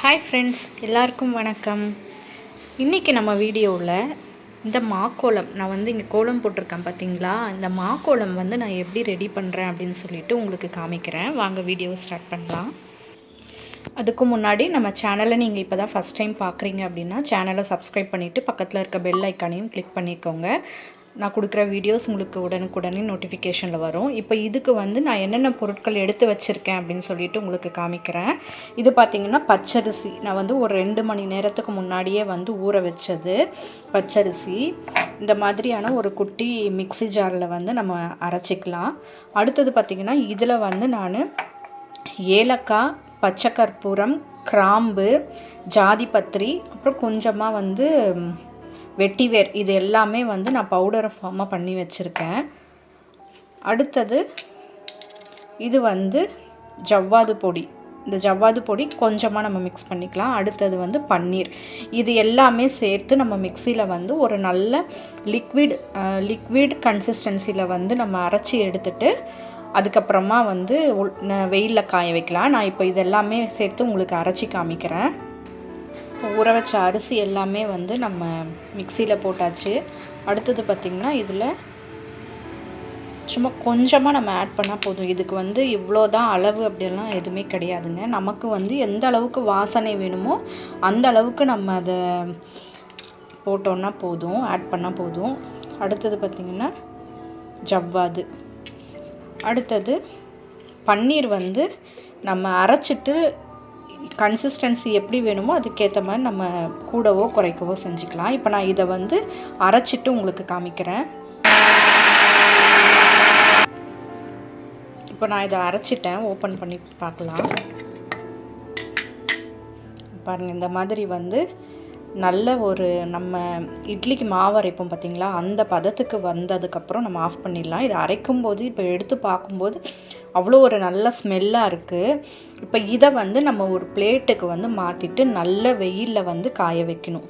Hi friends எல்லாருக்கும் வணக்கம். இன்றைக்கி நம்ம வீடியோவில் இந்த மாக்கோலம் நான் வந்து இங்கே கோலம் போட்டிருக்கேன் பார்த்தீங்களா இந்த மாக்கோலம் வந்து நான் எப்படி ரெடி பண்ணுறேன் அப்படின்னு சொல்லிட்டு உங்களுக்கு காமிக்கிறேன். வாங்க வீடியோ ஸ்டார்ட் பண்ணலாம். அதுக்கு முன்னாடி நம்ம சேனலை நீங்கள் இப்போ தான் ஃபஸ்ட் டைம் பார்க்குறீங்க அப்படின்னா சேனலை சப்ஸ்கிரைப் பண்ணிவிட்டு பக்கத்தில் இருக்க பெல் ஐக்கானையும் கிளிக் பண்ணிக்கோங்க. நான் கொடுக்குற வீடியோஸ் உங்களுக்கு உடனுக்குடனே நோட்டிஃபிகேஷனில் வரும். இப்போ இதுக்கு வந்து நான் என்னென்ன பொருட்கள் எடுத்து வச்சுருக்கேன் அப்படின்னு சொல்லிட்டு உங்களுக்கு காமிக்கிறேன். இது பார்த்திங்கன்னா பச்சரிசி. நான் வந்து ஒரு ரெண்டு மணி நேரத்துக்கு முன்னாடியே வந்து ஊற வச்சது பச்சரிசி. இந்த மாதிரியான ஒரு குட்டி மிக்சி ஜாரில் வந்து நம்ம அரைச்சிக்கலாம். அடுத்தது பார்த்திங்கன்னா இதில் வந்து நான் ஏலக்காய் பச்சை கற்பூரம் கிராம்பு ஜாதிபத்திரி அப்புறம் கொஞ்சமாக வந்து வெட்டிவேர் இது எல்லாமே வந்து நான் பவுடரை ஃபார்மாக பண்ணி வச்சுருக்கேன். அடுத்தது இது வந்து ஜவ்வாது பொடி. இந்த ஜவ்வாது பொடி கொஞ்சமாக நம்ம மிக்ஸ் பண்ணிக்கலாம். அடுத்தது வந்து பன்னீர். இது எல்லாமே சேர்த்து நம்ம மிக்சியில் வந்து ஒரு நல்ல லிக்விட் லிக்விட் கன்சிஸ்டன்சியில் வந்து நம்ம அரைச்சி எடுத்துட்டு அதுக்கப்புறமா வந்து வெயிலில் காய வைக்கலாம். நான் இப்போ இதெல்லாமே சேர்த்து உங்களுக்கு அரைச்சி காமிக்கிறேன். ஊற வச்ச அரிசி எல்லாமே வந்து நம்ம மிக்சியில் போட்டாச்சு. அடுத்தது பார்த்திங்கன்னா இதில் சும்மா கொஞ்சமாக நம்ம ஆட் பண்ணால் போதும். இதுக்கு வந்து இவ்வளோ தான் அளவு அப்படிலாம் எதுவுமே கிடையாதுங்க. நமக்கு வந்து எந்த அளவுக்கு வாசனை வேணுமோ அந்த அளவுக்கு நம்ம அதை போட்டோன்னா போதும் ஆட் பண்ணால் போதும். அடுத்தது பார்த்திங்கன்னா ஜவ்வாது. அடுத்தது பன்னீர் வந்து நம்ம அரைச்சிட்டு கன்சிஸ்டன்சி எப்படி வேணுமோ அதுக்கேற்ற மாதிரி நம்ம கூடவோ குறைக்கவோ செஞ்சுக்கலாம். இப்போ நான் இதை வந்து அரைச்சிட்டு உங்களுக்கு காமிக்கிறேன். இப்போ நான் இதை அரைச்சிட்டேன். ஓப்பன் பண்ணி பார்க்கலாம். பாருங்கள் இந்த மாதிரி வந்து நல்ல ஒரு நம்ம இட்லிக்கு மாவு அரைப்போம் பார்த்திங்களா? அந்த பதத்துக்கு வந்ததுக்கப்புறம் நம்ம ஆஃப் பண்ணிடலாம். இதை அரைக்கும் போது இப்போ எடுத்து பார்க்கும்போது அவ்வளோ ஒரு நல்ல ஸ்மெல்லாக இருக்குது இப்போ இதை வந்து நம்ம ஒரு பிளேட்டுக்கு வந்து மாற்றிட்டு நல்ல வெயிலில் வந்து காய வைக்கணும்.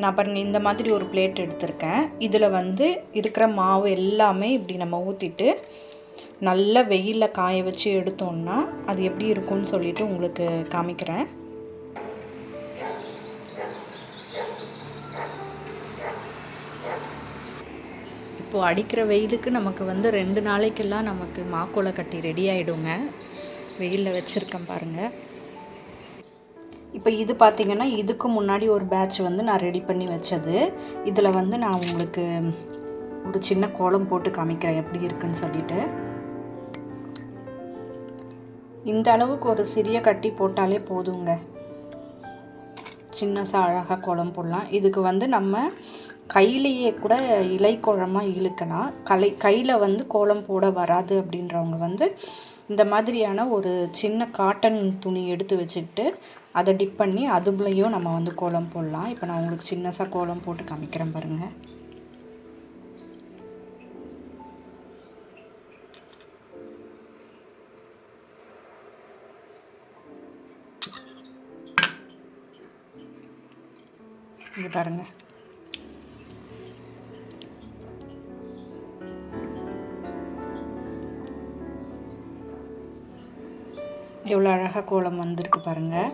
நான் பாருங்கள் இந்த மாதிரி ஒரு பிளேட் எடுத்திருக்கேன். இதில் வந்து இருக்கிற மாவு எல்லாமே இப்படி நம்ம ஊற்றிட்டு நல்ல வெயிலில் காய வச்சு எடுத்தோம்னா அது எப்படி இருக்கும்னு சொல்லிட்டு உங்களுக்கு காமிக்கிறேன். இப்போது அடிக்கிற வெயிலுக்கு நமக்கு வந்து ரெண்டு நாளைக்கெல்லாம் நமக்கு மாக்கோலை கட்டி ரெடி ஆகிடுங்க வெயிலில் வச்சுருக்கேன் பாருங்கள் இப்போ இது பார்த்திங்கன்னா இதுக்கு முன்னாடி ஒரு பேட்ச் வந்து நான் ரெடி பண்ணி வச்சது. இதில் வந்து நான் உங்களுக்கு ஒரு சின்ன கோலம் போட்டு காமிக்கிறேன் எப்படி இருக்குன்னு சொல்லிட்டு. இந்த அளவுக்கு ஒரு சிறிய கட்டி போட்டாலே போதுங்க. சின்னசாக அழகாக கோலம் போடலாம். இதுக்கு வந்து நம்ம கையிலேயே கூட இலை கோலமாக இழுக்கலாம். கலை கையில் வந்து கோலம் போட வராது அப்படின்றவங்க வந்து இந்த மாதிரியான ஒரு சின்ன காட்டன் துணி எடுத்து வச்சுக்கிட்டு அதை டிப் பண்ணி அதுலேயும் நம்ம வந்து கோலம் போடலாம். இப்போ நான் உங்களுக்கு சின்னசாக கோலம் போட்டு காமிக்கிறேன் பாருங்கள் இங்கே பாருங்கள் எவ்வளோ அழகாக கோலம் வந்திருக்கு பாருங்கள்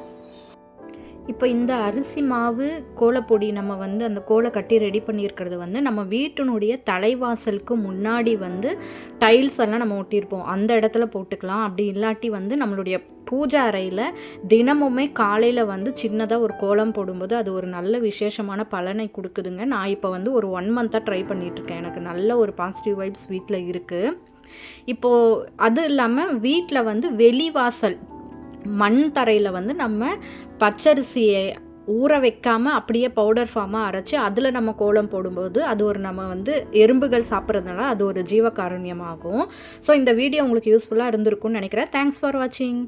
இப்போ இந்த அரிசி மாவு கோலப்பொடி நம்ம வந்து அந்த கோலை கட்டி ரெடி பண்ணியிருக்கிறது வந்து நம்ம வீட்டினுடைய தலைவாசலுக்கு முன்னாடி வந்து டைல்ஸ் எல்லாம் நம்ம ஒட்டியிருப்போம். அந்த இடத்துல போட்டுக்கலாம். அப்படி இல்லாட்டி வந்து நம்மளுடைய பூஜை அறையில் தினமுமே காலையில் வந்து சின்னதாக ஒரு கோலம் போடும்போது அது ஒரு நல்ல விசேஷமான பலனை கொடுக்குதுங்க. நான் இப்போ வந்து ஒரு ஒன் மந்த்தாக ட்ரை பண்ணிகிட்ருக்கேன் எனக்கு நல்ல ஒரு பாசிட்டிவ் வைப்ஸ் வீட்டில் இருக்குது இப்போது அது இல்லாமல் வீட்டில் வந்து வெளிவாசல் மண் தரையில் வந்து நம்ம பச்சரிசியை ஊற வைக்காமல் அப்படியே பவுடர் ஃபார்மாக அரைச்சி அதில் நம்ம கோலம் போடும்போது அது ஒரு நம்ம வந்து எறும்புகள் சாப்பிட்றதுனால அது ஒரு ஜீவகாருண்யமாகும். ஸோ இந்த வீடியோ உங்களுக்கு யூஸ்ஃபுல்லாக இருந்திருக்கும்னு நினைக்கிறேன். தேங்க்ஸ் ஃபார் வாட்சிங்